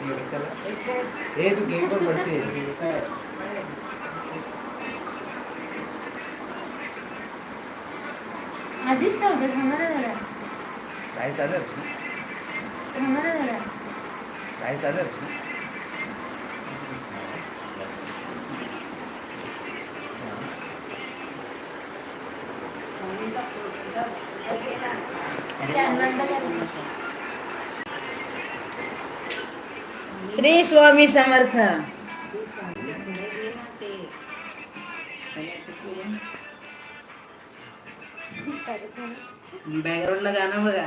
हे कशाला? ए तू गेम पण पडशील आधीच नव्हतं थांबा ना जरा काय चालू आहे अर्चना? थांबा ना जरा काय चालू आहे अर्चना? श्री स्वामी समर्थ. बॅकग्राऊंडला गाणं बघा.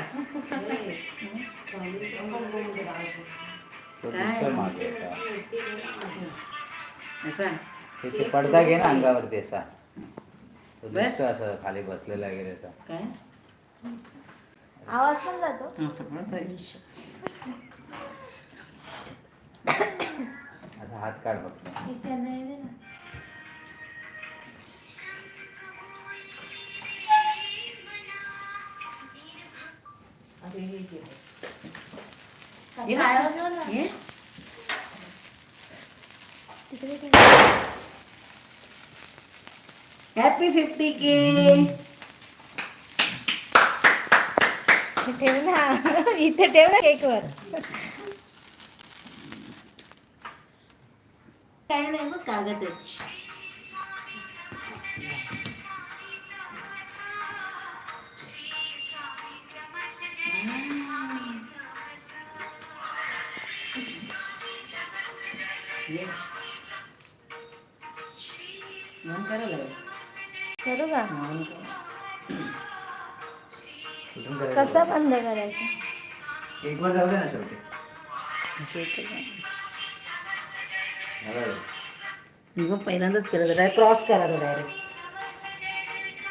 असा. ते पडदा घे ना अंगावरती असा. तो. दिसतो असं खाली बसलेला वगैरे असा. काय? आवाज पण जातो. आता हात काढ फक्त एक त्यांना हे दे ना. ये ना. काय वाजवलं ना? ये. तिकडे ते- हॅपी फिफ्टी के ठेव ना इथे ठेव ना केकवर काय नाही बघ कागद आहे. करू का? कसा बंद करायचा? एक वर जाऊ दे ना शेवटी. मी मग पहिल्यांदाच केलं डायरेक्ट क्रॉस करा तो डायरेक्ट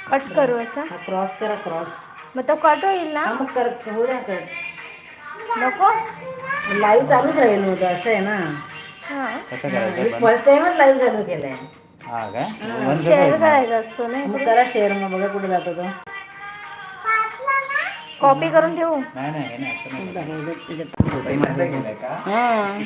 कट करू असा? हा क्रॉस करा क्रॉस मग तो कट होईल ना? हा मग कर होऊ द्या कट नको? लाईव्ह चालूच राहील होतं असं आहे ना. हा. कसं करायचं पण? फर्स्ट टाइमच लाईव्ह चालू केलंय. हा काय हा. वन कसं शेअर? करायचा असतो ना मग करा शेअर मग बघा कुठे जातो तो. कॉपी करून ठेवू? नाही नाही हे नाही असं नाही दाखवायचं त्याच्यात. करायचं. हे माझं केलंय का? हा.